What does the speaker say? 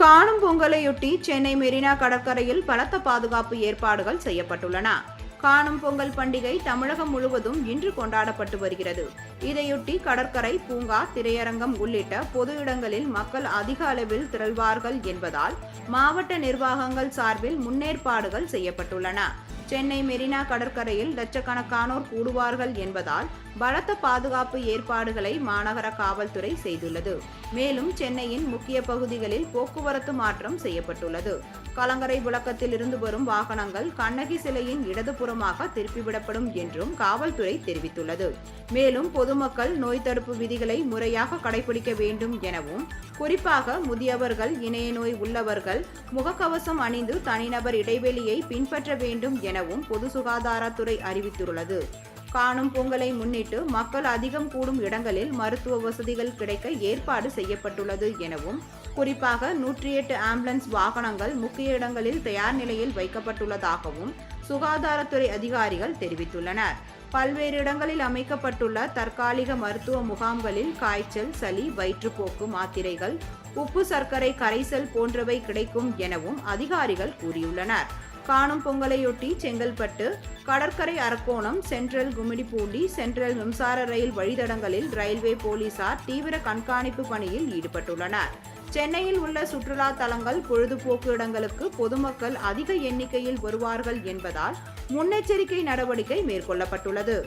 காணும் பொங்கலையொட்டி சென்னை மெரினா கடற்கரையில் பலத்த பாதுகாப்பு ஏற்பாடுகள் செய்யப்பட்டுள்ளன. காணும் பொங்கல் பண்டிகை தமிழகம் முழுவதும் இன்று கொண்டாடப்பட்டு வருகிறது. இதையொட்டி கடற்கரை பூங்கா திரையரங்கம் உள்ளிட்ட பொது இடங்களில் மக்கள் அதிக அளவில் திரள்வார்கள் என்பதால் மாவட்ட நிர்வாகங்கள் சார்பில் முன்னேற்பாடுகள் செய்யப்பட்டுள்ளன. சென்னை மெரினா கடற்கரையில் லட்சக்கணக்கானோர் கூடுவார்கள் என்பதால் பலத்த பாதுகாப்பு ஏற்பாடுகளை மாநகர காவல்துறை செய்துள்ளது. மேலும் சென்னையின் முக்கிய பகுதிகளில் போக்குவரத்து மாற்றம் செய்யப்பட்டுள்ளது. கலங்கரை விளக்கத்தில் இருந்து வரும் வாகனங்கள் கண்ணகி சிலையின் இடதுபுறமாக திருப்பிவிடப்படும் என்றும் காவல்துறை தெரிவித்துள்ளது. மேலும் பொதுமக்கள் நோய் தடுப்பு விதிகளை முறையாக கடைபிடிக்க வேண்டும் எனவும் குறிப்பாக முதியவர்கள் இணைய நோய் உள்ளவர்கள் முகக்கவசம் அணிந்து தனிநபர் இடைவெளியை பின்பற்ற வேண்டும் எனவும் பொது சுகாதாரத்துறை அறிவித்துள்ளது. காணும் பொங்கலை முன்னிட்டு மக்கள் அதிகம் கூடும் இடங்களில் மருத்துவ வசதிகள் கிடைக்க ஏற்பாடு செய்யப்பட்டுள்ளது எனவும் குறிப்பாக நூற்றி எட்டு ஆம்புலன்ஸ் வாகனங்கள் முக்கிய இடங்களில் தயார் நிலையில் வைக்கப்பட்டுள்ளதாகவும் சுகாதாரத்துறை அதிகாரிகள் தெரிவித்துள்ளனர். பல்வேறு இடங்களில் அமைக்கப்பட்டுள்ள தற்காலிக மருத்துவ முகாம்களில் காய்ச்சல் சளி வயிற்றுப்போக்கு மாத்திரைகள் உப்பு சர்க்கரை கரைசல் போன்றவை கிடைக்கும் எனவும் அதிகாரிகள் கூறியுள்ளனர். காணும் பொங்கலையொட்டி செங்கல்பட்டு கடற்கரை அரக்கோணம் சென்ட்ரல் கும்மிடிப்பூண்டி சென்ட்ரல் மின்சார ரயில் வழித்தடங்களில் ரயில்வே போலீசார் தீவிர கண்காணிப்பு பணியில் ஈடுபட்டுள்ளனர். சென்னையில் உள்ள சுற்றுலா தலங்கள் பொழுதுபோக்கு இடங்களுக்கு பொதுமக்கள் அதிக எண்ணிக்கையில் வருவார்கள் என்பதால் முன்னெச்சரிக்கை நடவடிக்கை மேற்கொள்ளப்பட்டுள்ளது.